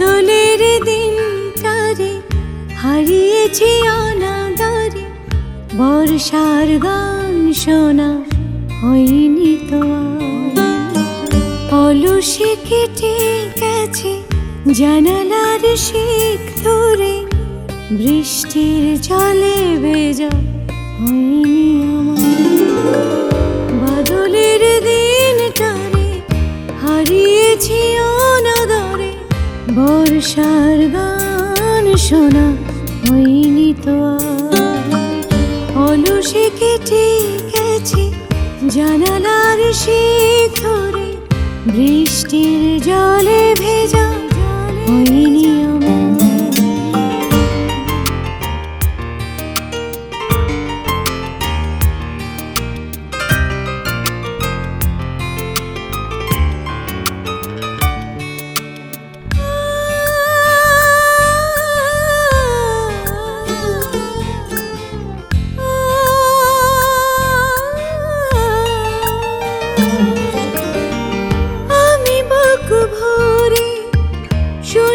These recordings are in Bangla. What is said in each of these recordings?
বদলের দিন তারে, হারিয়েছি অনাদারে। বর্ষার গান শোনা হয়নি তো অলসে কেটে গেছে জানালার শিখ ধরে, বৃষ্টির জলে ভেজা হইনি আমার। বর্ষার গান শোনা হইনি তো। অলসে কেটে গেছে জানালার শিখরে বৃষ্টির জলে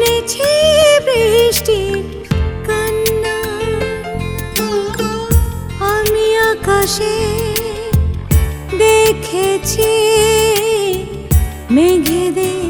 শুনেছি বৃষ্টির কান্না। আমি আকাশে দেখেছি মেঘেদের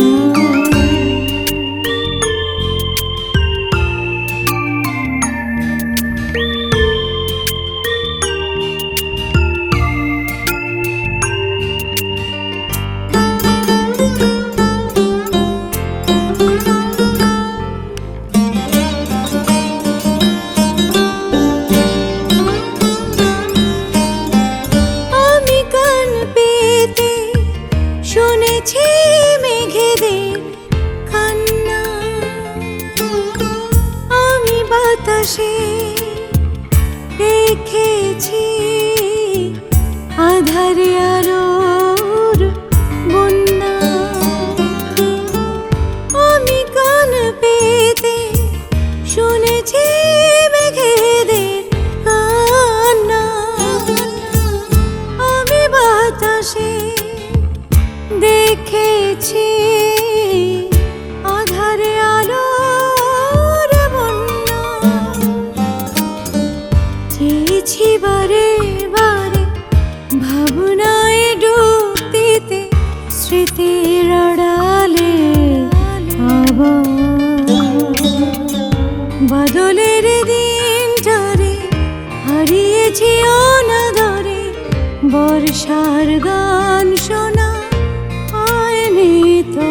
বাতাসে দেখেছি বদলের দিন জরে হারিয়েছি অনাদরে, বর্ষার গান শোনা আয়নি তো।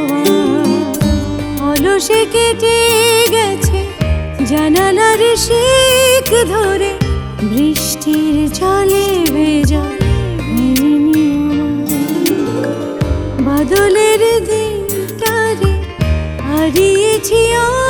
অলসে কেটে গেছে জানালার শিখ ধরে, বৃষ্টির জলে ভেজা বদলের দিনটারে হারিয়েছি অ